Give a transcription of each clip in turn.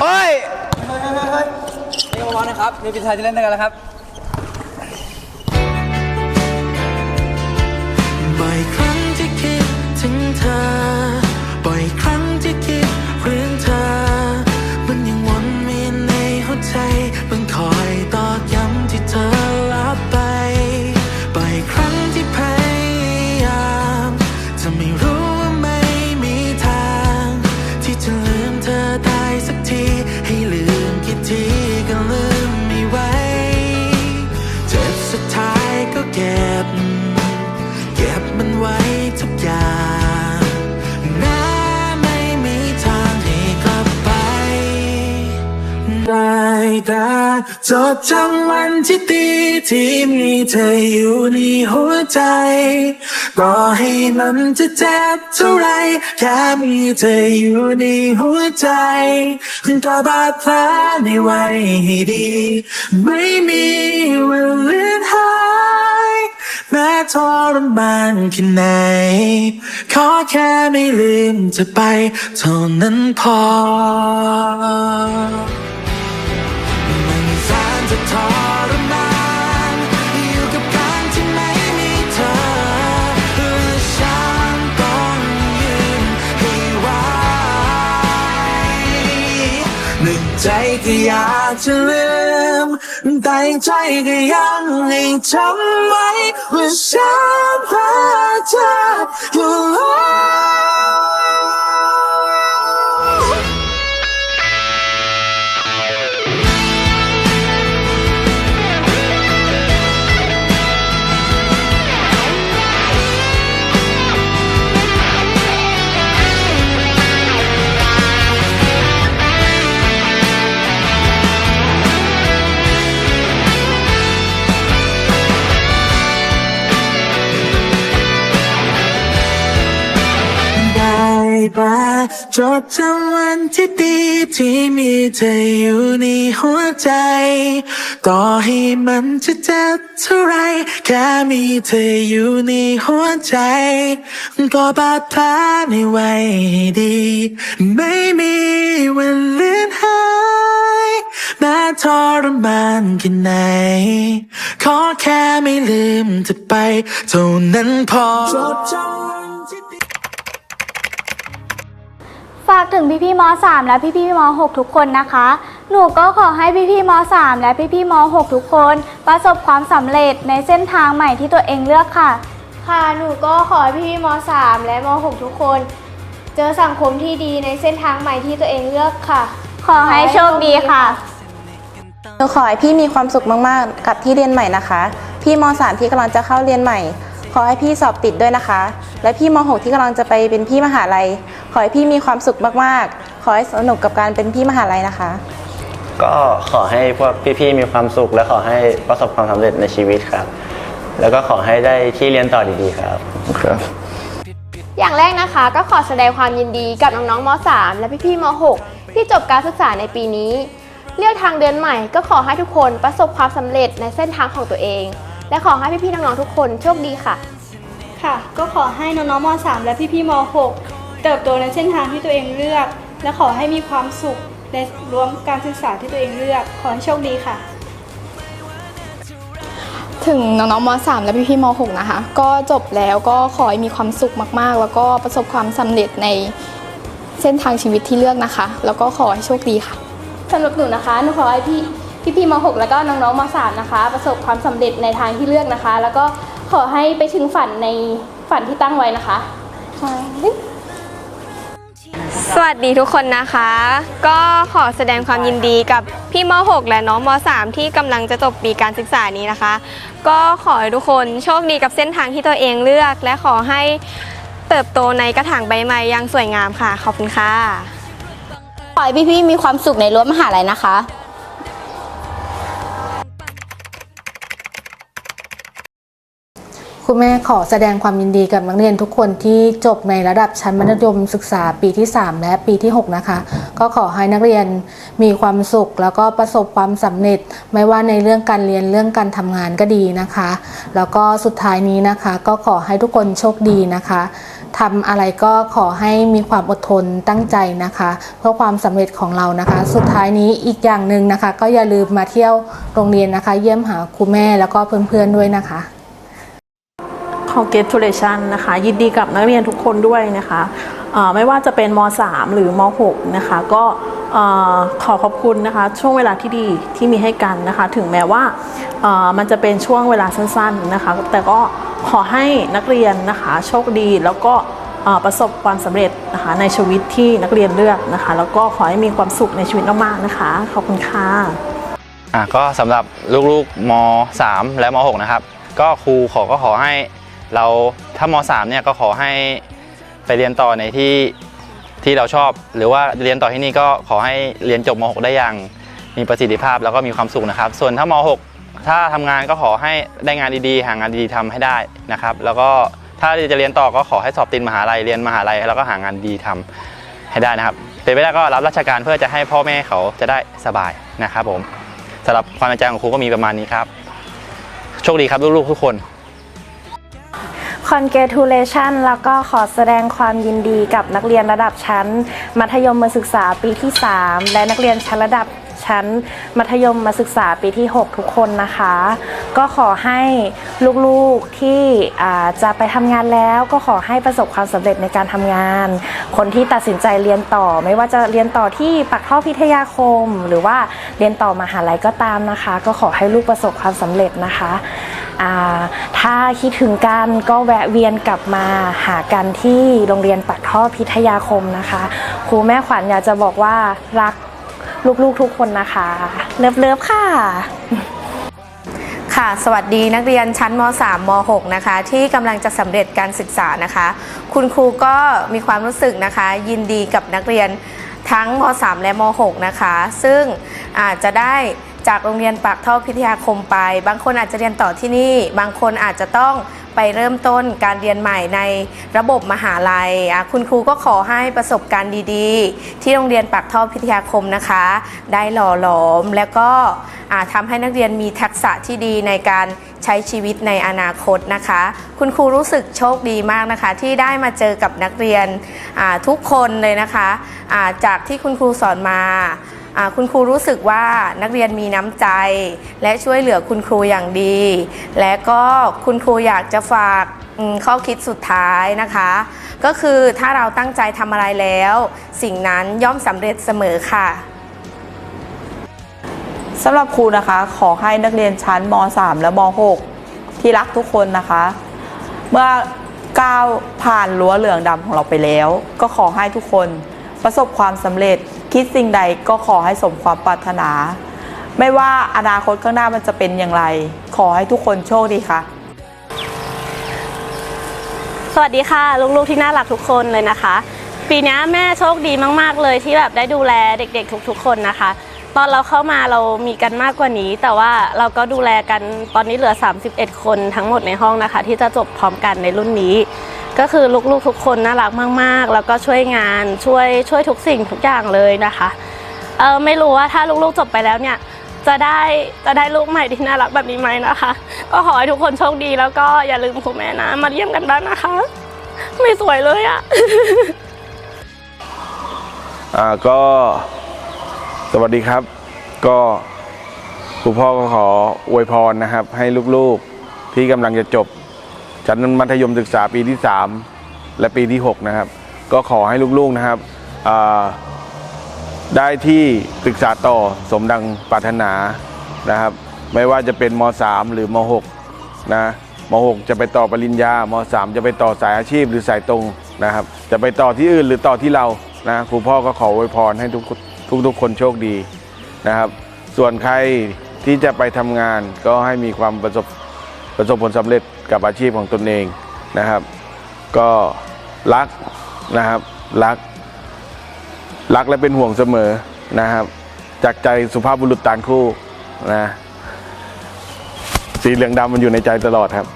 เฮ้ย นี่เบาๆนะครับนี่เป็นชายจะเล่นด้วยกันแล้วครับ จดจำวันที่ดีที่มีเธออยู่ในหัวใจ ก็ให้มันจะเจ็บเท่าไรแค่มีเธออยู่ในหัวใจก็บาดแผลในไว้ให้ดี ไม่มีวันเลือนหายแม้ทรมานแค่ไหน ขอแค่ไม่ลืมเธอไปเท่านั้นพอ ก็อยากจะลืม แต่ใจก็ยังให้จำไว้ว่าฉันพาเธออยู่แล้ว จดจำวันที่ดีที่มีเธออยู่ในหัวใจ ต่อให้มันจะเจ็บเท่าไร แค่มีเธออยู่ในหัวใจ ก็บาดแผลในไว้ให้ดี ไม่มีวันเลือนหายแม้ทรมานแค่ไหน ขอแค่ไม่ลืมเธอไป เท่านั้นพอจดจำ ฝากถึงพี่พี่ๆม .3 และพี่พี่ๆม .6 ทุกคนนะคะ หนูก็ขอให้พี่พี่ๆม .3 และพี่พี่ๆม .6 ทุกคน ประสบความสำเร็จในเส้นทางใหม่ที่ตัวเองเลือกค่ะ ค่ะ หนูก็ขอให้พี่ๆม .3 และม .6 ทุกคน เจอสังคมที่ดีในเส้นทางใหม่ที่ตัวเองเลือกค่ะ ขอให้โชคดีค่ะ หนูขอให้พี่มีความสุขมาก ๆ กับที่เรียนใหม่นะคะ พี่ม .3 ที่กำลังจะเข้าเรียนใหม่ ขอให้พี่สอบติดด้วยนะคะ และพี่ม .6 ที่กำลังจะไปเป็นพี่มหาลัย ขอให้พี่มีความสุขมากๆ ขอให้สนุกกับการเป็นพี่มหาลัยนะคะ ก็ขอให้พวกพี่ๆมีความสุข และขอให้ประสบความสำเร็จในชีวิตครับ แล้วก็ขอให้ได้ที่เรียนต่อดีๆครับ ครับอย่างแรกนะคะก็ขอแสดงความยินดีกับน้องๆม .3 และพี่ๆม .6 ที่จบการศึกษาในปีนี้ เลือกทางเดินใหม่ก็ขอให้ทุกคนประสบความสำเร็จในเส้นทางของตัวเอง และขอให้พี่ๆน้องๆทุกคนโชคดีค่ะ ค่ะ ก็ขอให้น้องๆม .3 และพี่ๆม .6 เติบโตในเส้นทางที่ตัวเองเลือก และขอให้มีความสุขในรวมการศึกษาที่ตัวเองเลือก ขอให้โชคดีค่ะ ถึงน้องๆม .3 และพี่ๆม .6 นะคะ ก็จบแล้วก็ขอให้มีความสุขมากๆ แล้วก็ประสบความสำเร็จในเส้นทางชีวิตที่เลือกนะคะ แล้วก็ขอให้โชคดีค่ะ สำหรับหนูนะคะ หนูขอให้พี่ พี่พี่ๆม .6 แล้วก็น้องๆม .3 นะคะ ประสบความสำเร็จในทางที่เลือกนะคะ แล้วก็ขอให้ไปถึงฝันในฝันที่ตั้งไว้นะคะสวัสดีทุกคนนะคะ ก็ขอแสดงความยินดีกับพี่ม .6 และน้องม .3 ที่กำลังจะจบปีการศึกษานี้นะคะ ก็ขอให้ทุกคนโชคดีกับเส้นทางที่ตัวเองเลือก และขอให้เติบโตในกระถางใบไม้อย่างสวยงามค่ะ ขอบคุณค่ะ ขอให้พี่ๆมีความสุขในรั้วมหาลัยนะคะ คุณแม่ขอแสดงความยินดีกับนักเรียนทุกคนที่จบในระดับชั้นมัธยมศึกษาปีที่ 3 และปีที่ 6 นะคะ ก็ขอให้นักเรียนมีความสุข แล้วก็ประสบความสำเร็จ ไม่ว่าในเรื่องการเรียนเรื่องการทำงานก็ดีนะคะ แล้วก็สุดท้ายนี้นะคะ ก็ขอให้ทุกคนโชคดีนะคะทำอะไรก็ขอให้มีความอดทนตั้งใจนะคะ เพื่อความสำเร็จของเรานะคะ สุดท้ายนี้อีกอย่างหนึ่งนะคะ ก็อย่าลืมมาเที่ยวโรงเรียนนะคะ เยี่ยมหาครูแม่แล้วก็เพื่อนๆด้วยนะคะ congratulation นะคะ ยินดีกับนักเรียนทุกคนด้วยนะคะไม่ว่าจะเป็นม .3 หรือม .6 นะคะ ก็อขอขอบคุณนะคะ ช่วงเวลาที่ดีที่มีให้กันนะคะ ถึงแม้ว่ามันจะเป็นช่วงเวลาสั้นๆนะคะ แต่ก็ขอให้นักเรียนนะคะโชคดีแล้วก็ประสบความสำเร็จนะคะในชีวิตที่นักเรียนเลือกนะคะ แล้วก็ขอให้มีความสุขในชีวิตมากๆนะคะ ขอบคุณค่ะอะก็สำหรับลูกๆม .3 และม .6 นะครับ ก็ครูขอก็ขอให้ เราถ้าม .3 เนี่ยก็ขอให้ไปเรียนต่อในที่ที่เราชอบ หรือว่าเรียนต่อที่นี่ก็ขอให้เรียนจบม .6 ได้อย่างมีประสิทธิภาพแล้วก็มีความสุขนะครับ ส่วนถ้าม .6 ถ้าทำงานก็ขอให้ได้งานดีๆ หางานดีๆทำให้ได้นะครับ แล้วก็ถ้าจะเรียนต่อก็ขอให้สอบติดมหาลัยเรียนมหาลัยแล้วก็หางานดีทำให้ได้นะครับเป็นไปได้ก็รับราชการเพื่อจะให้พ่อแม่เขาจะได้สบายนะครับผมสำหรับความในใจของครูก็มีประมาณนี้ครับ โชคดีครับลูกๆทุกคน congratulation แล้วก็ขอแสดงความยินดีกับนักเรียนระดับชั้น มัธยมศึกษาปีที่ 3 และนักเรียนชั้นระดับชั้น มัธยมศึกษาปีที่ 6 ทุกคนนะคะ ก็ขอให้ลูกๆที่จะไปทำงานแล้วก็ขอให้ประสบความสำเร็จในการทำงาน คนที่ตัดสินใจเรียนต่อ ไม่ว่าจะเรียนต่อที่ปักท่อพิทยาคม หรือว่าเรียนต่อมหาลัยก็ตามนะคะ ก็ขอให้ลูกประสบความสำเร็จนะคะ ถ้าคิดถึงกันก็แวะเวียนกลับมาหากันที่โรงเรียนปักท่อพิทยาคมนะคะ ครูแม่ขวัญอยากจะบอกว่ารักลูกๆทุกคนนะคะ เลิฟๆค่ะค่ะสวัสดีนักเรียนชั้นม .3 ม .6 นะคะ ที่กำลังจะสำเร็จการศึกษานะคะ คุณครูก็มีความรู้สึกนะคะ ยินดีกับนักเรียนทั้งม .3 และม .6 นะคะ ซึ่งอาจจะได้ จากโรงเรียนปากท่อพิทยาคมไป บางคนอาจจะเรียนต่อที่นี่ บางคนอาจจะต้องไปเริ่มต้นการเรียนใหม่ในระบบมหาลัย คุณครูก็ขอให้ประสบการณ์ดีๆ ที่โรงเรียนปากท่อพิทยาคมนะคะ ได้หล่อหลอมแล้วก็อ่าทำให้นักเรียนมีทักษะที่ดีในการใช้ชีวิตในอนาคตนะคะ คุณครูรู้สึกโชคดีมากนะคะ ที่ได้มาเจอกับนักเรียนทุกคนเลยนะคะจากที่คุณครูสอนมา คุณครูรู้สึกว่านักเรียนมีน้ำใจ และช่วยเหลือคุณครูอย่างดี และก็คุณครูอยากจะฝากข้อคิดสุดท้ายนะคะ ก็คือถ้าเราตั้งใจทำอะไรแล้ว สิ่งนั้นย่อมสำเร็จเสมอค่ะสำหรับครูนะคะขอให้นักเรียนชั้นม .3 และม .6 ที่รักทุกคนนะคะ เมื่อก้าวผ่านรั้วเหลืองดำของเราไปแล้ว ก็ขอให้ทุกคนประสบความสำเร็จ คิดสิ่งใดก็ขอให้สมความปรารถนา ไม่ว่าอนาคตข้างหน้ามันจะเป็นอย่างไร ขอให้ทุกคนโชคดีค่ะ สวัสดีค่ะ ลูกๆที่น่ารักทุกคนเลยนะคะ ปีนี้แม่โชคดีมาก ๆ เลยที่แบบได้ดูแลเด็ก ๆ ทุก ๆ คนนะคะ ตอนเราเข้ามาเรามีกันมากกว่านี้ แต่ว่าเราก็ดูแลกันตอนนี้เหลือ 31 คนทั้งหมดในห้องนะคะ ที่จะจบพร้อมกันในรุ่นนี้ ก็คือลูกๆทุกคนน่ารักมากๆ แล้วก็ช่วยงานช่วยช่วยทุกสิ่งทุกอย่างเลยนะคะเออไม่รู้ว่าถ้าลูกๆจบไปแล้วเนี่ยจะได้จะได้ลูกใหม่ที่น่ารักแบบนี้ไหมนะคะ ก็ขอให้ทุกคนโชคดีแล้วก็อย่าลืมครูแม่นะ มาเยี่ยมกันบ้างนะคะ ไม่สวยเลยอะอ่าก็สวัสดีครับ ก็คุณพ่อก็ขออวยพรนะครับ ให้ลูกๆที่กำลังจะจบ ชั้นมัธยมศึกษาปีที่ 3 และปีที่ 6 นะครับ ก็ขอให้ลูกๆนะครับได้ที่ศึกษาต่อสมดังปรารถนานะครับ ไม่ว่าจะเป็นม .3 หรือม .6 นะม .6 จะไปต่อปริญญาม .3 จะไปต่อสายอาชีพหรือสายตรงนะครับ จะไปต่อที่อื่นหรือต่อที่เรานะครูพ่อก็ขออวยพรให้ทุกทุกทุกคนโชคดีนะครับ ส่วนใครที่จะไปทำงานก็ให้มีความประสบประสบผลสำเร็จ กับอาชีพของตนเองนะครับ ก็รักนะครับรัก รักและเป็นห่วงเสมอนะครับ จากใจสุภาพบุรุษตานคู่นะสีเหลืองดำมันอยู่ในใจตลอดครับ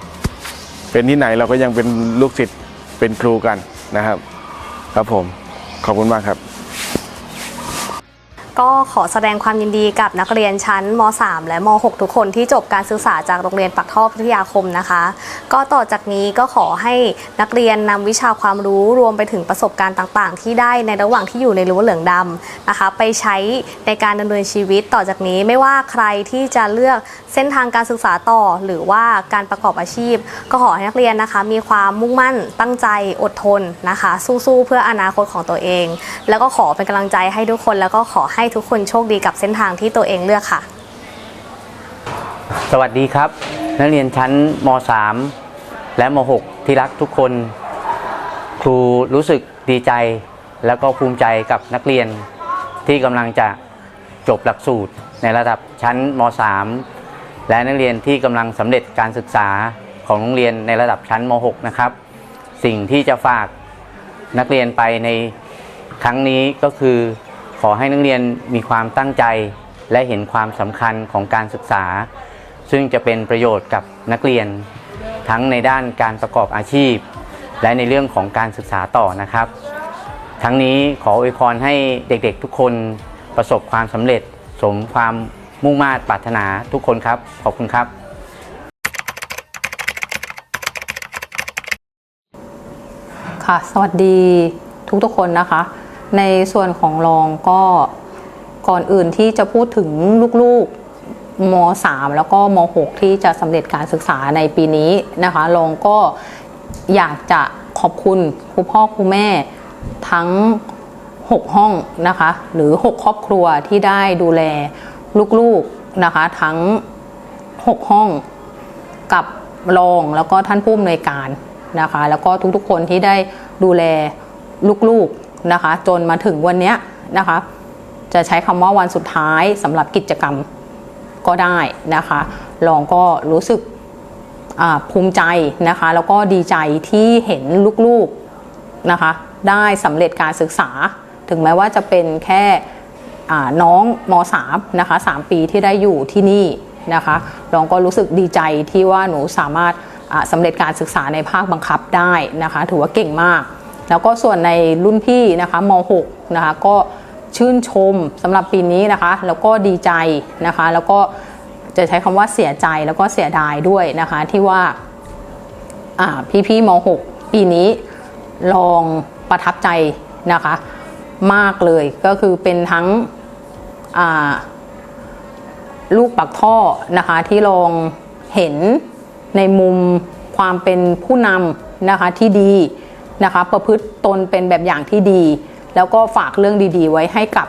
เป็นที่ไหนเราก็ยังเป็นลูกศิษย์เป็นครูกันนะครับ ครับผมขอบคุณมากครับ ก็ขอแสดงความยินดีกับนักเรียนชั้นม .3 และม .6 ทุกคนที่จบการศึกษาจากโรงเรียนปักท่อพิทยาคมนะคะ ก็ต่อจากนี้ก็ขอให้นักเรียนนำวิชาความรู้รวมไปถึงประสบการณ์ต่างๆ ที่ได้ในระหว่างที่อยู่ในรั้วเหลืองดำนะคะ ไปใช้ในการดำเนินชีวิตต่อจากนี้ไม่ว่าใครที่จะเลือกเส้นทางการศึกษาต่อ หรือว่าการประกอบอาชีพ ก็ขอให้นักเรียนนะคะ มีความมุ่งมั่นตั้งใจอดทนนะคะ สู้ๆเพื่ออนาคตของตัวเอง แล้วก็ขอเป็นกำลังใจให้ทุกคนแล้วก็ขอให้ให้ทุกคนโชคดีกับเส้นทางที่ตัวเองเลือกค่ะ สวัสดีครับ นักเรียนชั้นม .3 และม .6 ที่รักทุกคน ครูรู้สึกดีใจ แล้วก็ภูมิใจกับนักเรียนที่กำลังจะจบหลักสูตรในระดับชั้นม .3 และนักเรียนที่กำลังสำเร็จการศึกษาของโรงเรียนในระดับชั้นม .6 นะครับ สิ่งที่จะฝากนักเรียนไปในครั้งนี้ก็คือ ขอให้นักเรียนมีความตั้งใจ และเห็นความสำคัญของการศึกษา ซึ่งจะเป็นประโยชน์กับนักเรียน ทั้งในด้านการประกอบอาชีพ และในเรื่องของการศึกษาต่อนะครับ ทั้งนี้ขออวยพรให้เด็กๆทุกคนประสบความสำเร็จสมความมุ่งมา่ปรารถนาทุกคนครับ ขอบคุณครับ ค่ะ สวัสดีทุกๆคนนะคะ ในส่วนของรองก็ก่อนอื่นที่จะพูดถึงลูกๆม .3 แล้วก็ม .6 ที่จะสำเร็จการศึกษาในปีนี้นะคะรองก็อยากจะขอบคุณครูพ่อครูแม่ทั้ง 6 ห้องนะคะหรือ 6 ครอบครัวที่ได้ดูแลลูกๆนะคะทั้ง 6 ห้องกับรองแล้วก็ท่านผู้อำนวยการนะคะแล้วก็ทุกๆคนที่ได้ดูแลลูกๆ นะคะ จนมาถึงวันนี้นะคะ จะใช้คำว่าวันสุดท้ายสำหรับกิจกรรมก็ได้นะคะรองก็รู้สึกภูมิใจนะคะ แล้วก็ดีใจที่เห็นลูกๆนะคะ ได้สำเร็จการศึกษา ถึงแม้ว่าจะเป็นแค่น้องม .3 นะคะ 3 ปีที่ได้อยู่ที่นี่นะคะรองก็รู้สึกดีใจที่ว่าหนูสามารถสำเร็จการศึกษาในภาคบังคับได้นะคะ ถือว่าเก่งมาก แล้วก็ส่วนในรุ่นพี่นะคะม .6 นะคะก็ชื่นชมสำหรับปีนี้นะคะ แล้วก็ดีใจนะคะ แล้วก็จะใช้คำว่าเสียใจแล้วก็เสียดายด้วยนะคะ ที่ว่าอ่พี่ๆม .6 ปีนี้ลองประทับใจนะคะ มากเลยก็คือเป็นทั้งลูกปักท่อนะคะที่ลองเห็นในมุมความเป็นผู้นำนะคะที่ดี นะคะ ประพฤติตนเป็นแบบอย่างที่ดี แล้วก็ฝากเรื่องดีๆ ไว้ให้กับ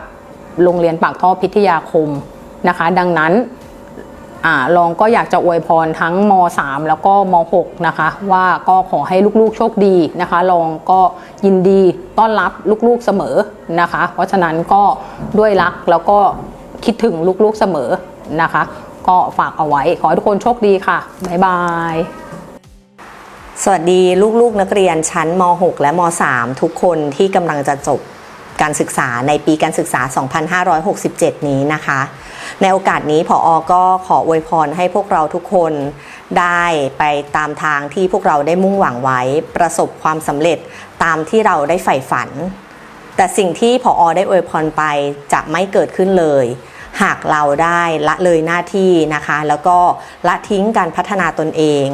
โรงเรียนปากท่อพิทยาคมนะคะ ดังนั้นอ่ารองก็อยากจะอวยพรทั้งม .3 แล้วก็ม .6 นะคะ ว่าก็ขอให้ลูกๆโชคดีนะคะรองก็ยินดีต้อนรับลูกๆเสมอนะคะ เพราะฉะนั้นก็ด้วยรักแล้วก็คิดถึงลูกๆเสมอนะคะ ก็ฝากเอาไว้ขอให้ทุกคนโชคดีค่ะ บ๊ายบาย สวัสดีลูกๆนักเรียนชั้นม .6 และม .3 ทุกคนที่กำลังจะจบการศึกษาในปีการศึกษา 2567 นี้นะคะ ในโอกาสนี้ผออก็ขออวยพรให้พวกเราทุกคนได้ไปตามทางที่พวกเราได้มุ่งหวังไว้ ประสบความสำเร็จตามที่เราได้ใฝ่ฝัน แต่สิ่งที่ผออได้อวยพรไปจะไม่เกิดขึ้นเลย หากเราได้ละเลยหน้าที่นะคะ แล้วก็ละทิ้งการพัฒนาตนเอง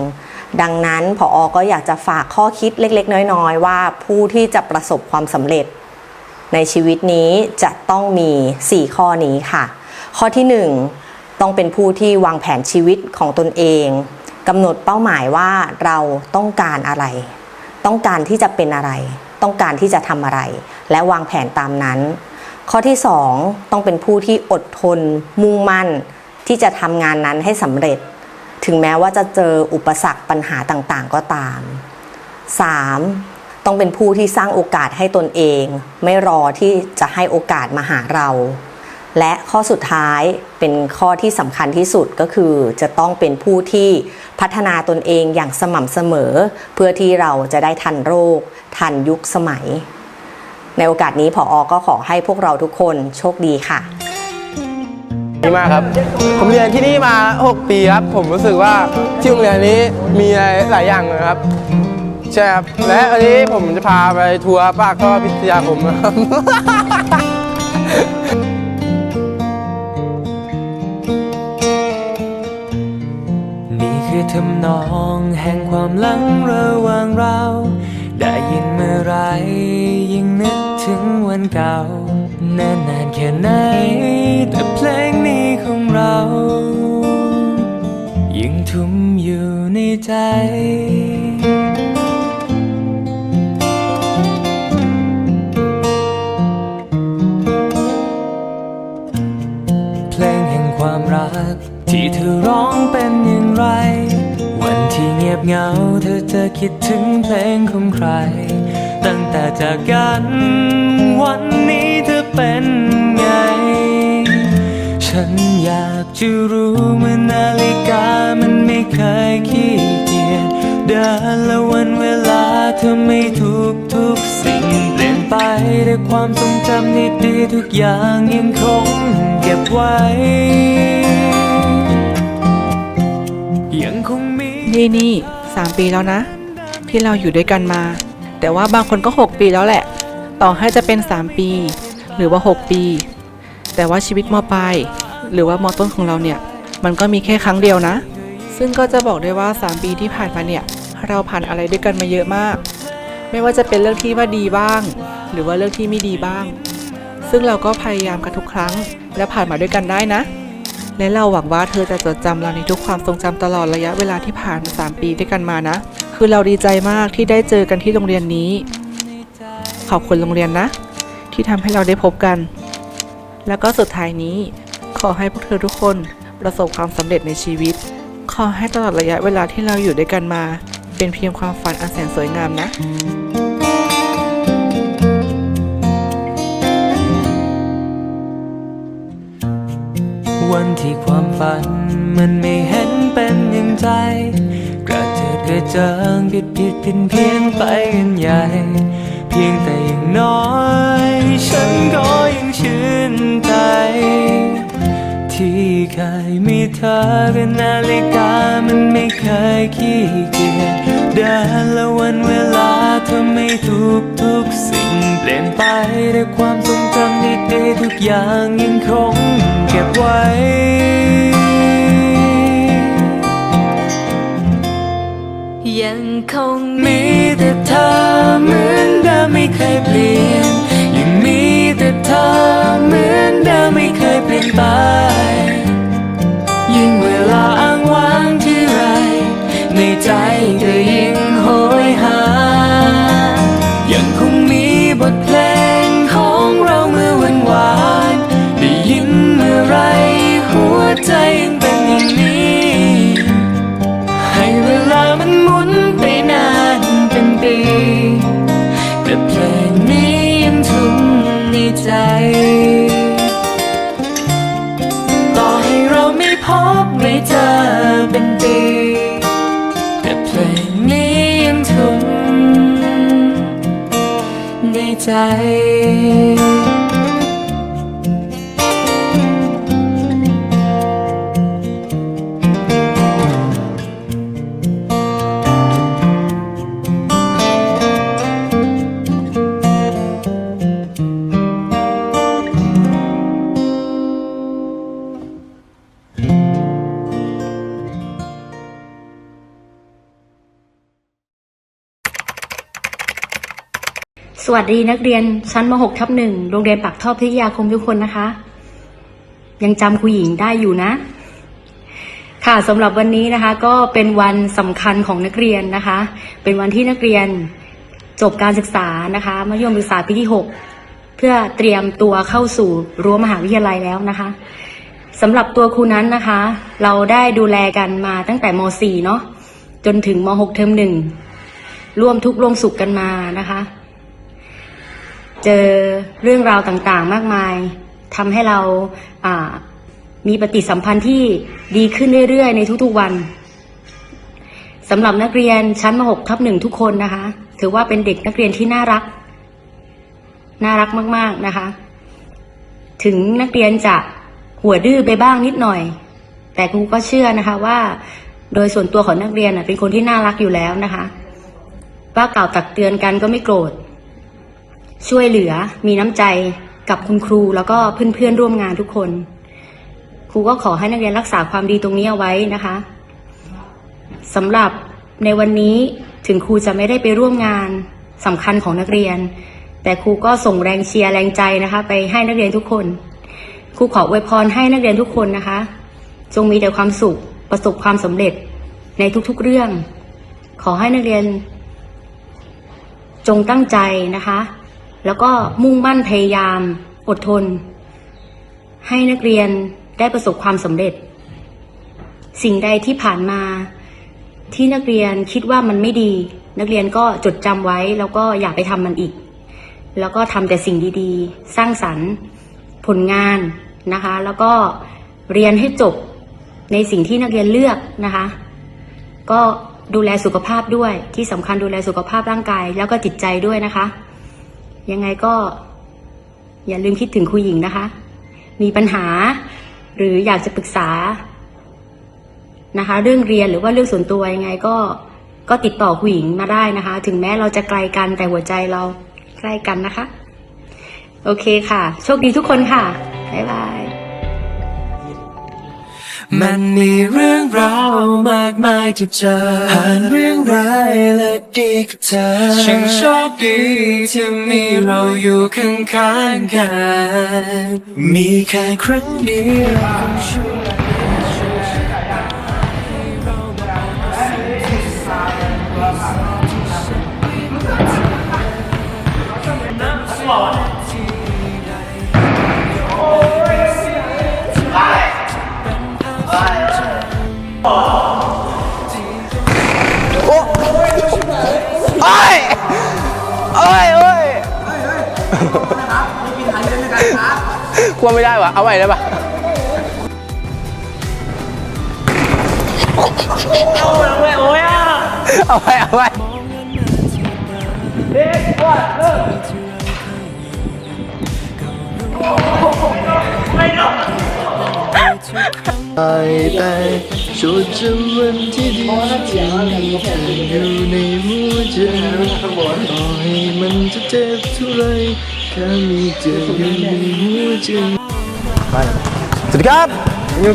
ดังนั้นผออก็อยากจะฝากข้อคิดเล็กๆ น้อยๆ ว่าผู้ที่จะประสบความสำเร็จ ในชีวิตนี้จะต้องมี 4 ข้อนี้ค่ะ ข้อที่ 1 ต้องเป็นผู้ที่วางแผนชีวิตของตนเองกำหนดเป้าหมายว่าเราต้องการอะไร ต้องการที่จะเป็นอะไร ต้องการที่จะทำอะไร และวางแผนตามนั้น ข้อที่ 2 ต้องเป็นผู้ที่อดทนมุ่งมั่น ที่จะทำงานนั้นให้สำเร็จ ถึงแม้ว่าจะเจออุปสรรคปัญหาต่างๆ ก็ตาม 3. ต้องเป็นผู้ที่สร้างโอกาสให้ตนเอง ไม่รอที่จะให้โอกาสมาหาเรา และข้อสุดท้ายเป็นข้อที่สำคัญที่สุดก็คือจะต้องเป็นผู้ที่พัฒนาตนเองอย่างสม่ำเสมอ เพื่อที่เราจะได้ทันโรค ทันยุคสมัย ในโอกาสนี้ผออก็ขอให้พวกเราทุกคนโชคดีค่ะ ดีมากครับ ผมเรียนที่นี่มา 6 ปีครับ ผมรู้สึกว่าที่โรงเรียนนี้มีอะไรหลายอย่างนะครับ ใช่ครับ และวันนี้ผมจะพาไปทัวร์ปากท่อพิทยาผมนะครับนี่คือทำนองแห่งความลังระหว่างเรา ได้ยินเมื่อไรยิ่งนึกถึงวันเก่า นานนานๆแค่ไหน แต่เพลงนี้ของเรา ยังทุ่มอยู่ในใจเพลงแห่งความรักที่เธอร้องเป็นอย่างไร วันที่เงียบเหงาเธอจะคิดถึงเพลงของใคร ตั้งแต่จากกันวันนี้ เป็นไง ฉันอยากจะรู้เมื่อนาฬิกามันไม่เคยขี้เกียจเดินและวันเวลาเธอไม่ทุกทุกสิ่งเปลี่ยนไปแต่ความทรงจำดีๆทุกอย่างยังคงเก็บไว้ ยังคงมี นี่นี่สามปีแล้วนะ ที่เราอยู่ด้วยกันมา แต่ว่าบางคนก็ 6 ปีแล้วแหละ ต่อให้จะเป็น 3 ปี หรือว่า 6 ปี แต่ว่าชีวิตมปลายหรือว่ามต้นของเราเนี่ยมันก็มีแค่ครั้งเดียวนะ ซึ่งก็จะบอกได้ว่า 3 ปีที่ผ่านมาเนี่ยเราผ่านอะไรด้วยกันมาเยอะมาก ไม่ว่าจะเป็นเรื่องที่ว่าดีบ้าง หรือว่าเรื่องที่ไม่ดีบ้าง ซึ่งเราก็พยายามกันทุกครั้ง และผ่านมาด้วยกันได้นะ และเราหวังว่าเธอจะจดจำเราในทุกความทรงจำตลอดระยะเวลาที่ผ่านมา3ปีด้วยกันมานะ คือเราดีใจมากที่ได้เจอกันที่โรงเรียนนี้ ขอบคุณโรงเรียนนะ ที่ทำให้เราได้พบกัน แล้วก็สุดท้ายนี้ ขอให้พวกเธอทุกคนประสบความสำเร็จในชีวิต ขอให้ตลอดระยะเวลาที่เราอยู่ด้วยกันมา เป็นเพียงความฝันอันแสนสวยงามนะวันที่ความฝันมันไม่เห็นเป็นอย่างใจ กระเจิดกระเจิงผิดผิดเพี้ยนเพี้ยนไปกันใหญ่ เพียงแต่อย่างน้อย ฉันก็ยังชื่นใจ ที่เคยมีเธอกับนาฬิกามันไม่เคยขี้เกียจเดินและวันเวลาเธอไม่ทุกทุกสิ่งเปลี่ยนไปแต่ความทรงจำดีๆทุกอย่างยังคงเก็บไว้ คงมีแต่เธอเหมือนเดิมไม่เคยเปลี่ยนยังมีแต่เธอเหมือนเดิมไม่เคยเปลี่ยนไป ใวัสดีนักเรียนชั้นม .6 ทับหนึ่งโรงเรียนปากท่อพิทยาคมทุกคนนะคะ ยังจำครูหญิงได้อยู่นะ ค่ะสำหรับวันนี้นะคะ ก็เป็นวันสำคัญของนักเรียนนะคะ เป็นวันที่นักเรียนจบการศึกษานะคะมัธยมศึกษาปีที่ 6 เพื่อเตรียมตัวเข้าสู่รั้วมหาวิทยาลัยแล้วนะคะสำหรับตัวครูนั้นนะคะ เราได้ดูแลกันมาตั้งแต่ม .4 เนาะจนถึงม .6 เทอมหนึ่งร่วมทุกข์ร่วมสุขกันมานะคะ เจอเรื่องราวต่างๆ มากมายทำให้เราอ่ามีปฏิสัมพันธ์ที่ดีขึ้นเรื่อยๆ ในทุกๆวันสำหรับนักเรียนชั้นม .6 ทับหนึ่งทุกคนนะคะ ถือว่าเป็นเด็กนักเรียนที่น่ารัก น่ารักมากๆนะคะ ถึงนักเรียนจะหัวดื้อไปบ้างนิดหน่อย แต่ครูก็เชื่อนะคะว่า โดยส่วนตัวของนักเรียนเป็นคนที่น่ารักอยู่แล้วนะคะว่ากล่าวตักเตือนกันก็ไม่โกรธ ช่วยเหลือมีน้ำใจกับคุณครูแล้วก็เพื่อนๆร่วมงานทุกคน ครูก็ขอให้นักเรียนรักษาความดีตรงนี้เอาไว้นะคะสำหรับในวันนี้ถึงครูจะไม่ได้ไปร่วมงานสำคัญของนักเรียน แต่ครูก็ส่งแรงเชียร์แรงใจนะคะ ไปให้นักเรียนทุกคน ครูขออวยพรให้นักเรียนทุกคนนะคะ จงมีแต่ความสุขประสบความสำเร็จในทุกๆเรื่อง ขอให้นักเรียน จงตั้งใจนะคะ แล้วก็มุ่งมั่นพยายามอดทน ให้นักเรียนได้ประสบความสำเร็จ สิ่งใดที่ผ่านมาที่นักเรียนคิดว่ามันไม่ดี นักเรียนก็จดจำไว้แล้วก็อย่าไปทำมันอีก แล้วก็ทำแต่สิ่งดีๆ สร้างสรรค์ ผลงานนะคะ แล้วก็เรียนให้จบในสิ่งที่นักเรียนเลือกนะคะ ก็ดูแลสุขภาพด้วยที่สำคัญดูแลสุขภาพร่างกาย แล้วก็จิตใจด้วยนะคะ ยังไงก็ อย่าลืมคิดถึงครูหญิงนะคะ มีปัญหา หรืออยากจะปรึกษานะคะ เรื่องเรียนหรือว่าเรื่องส่วนตัวยังไงก็ก็ติดต่อครูหญิงมาได้นะคะ ถึงแม้เราจะไกลกันแต่หัวใจเราใกล้กันนะคะ โอเคค่ะ โชคดีทุกคนค่ะบ๊ายบาย มันมีเรื่องราวมากมายที่เจอผ่านเรื่องร้ายและดีกับเธอฉันโชคดีที่มีเราอยู่ข้างๆกัน มีแค่ครั้งเดียว โอ้ยโอ้ยโอ้ยกลัวไม่ได้วะเอาไว้ได้ปะเอาไว้เอาไว้เอาไว้เอาไว้เด็กว่าเลิกไม่ได้ ไปแต่จดจำวันที่ดีที่มีเธออยู่ในหัวใจต่อให้มันจะเจ็บเท่าไรแค่มีเธออยู่ในหัวใจไปสวัสดีครับ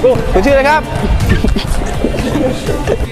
ผมชื่ออะไรครับ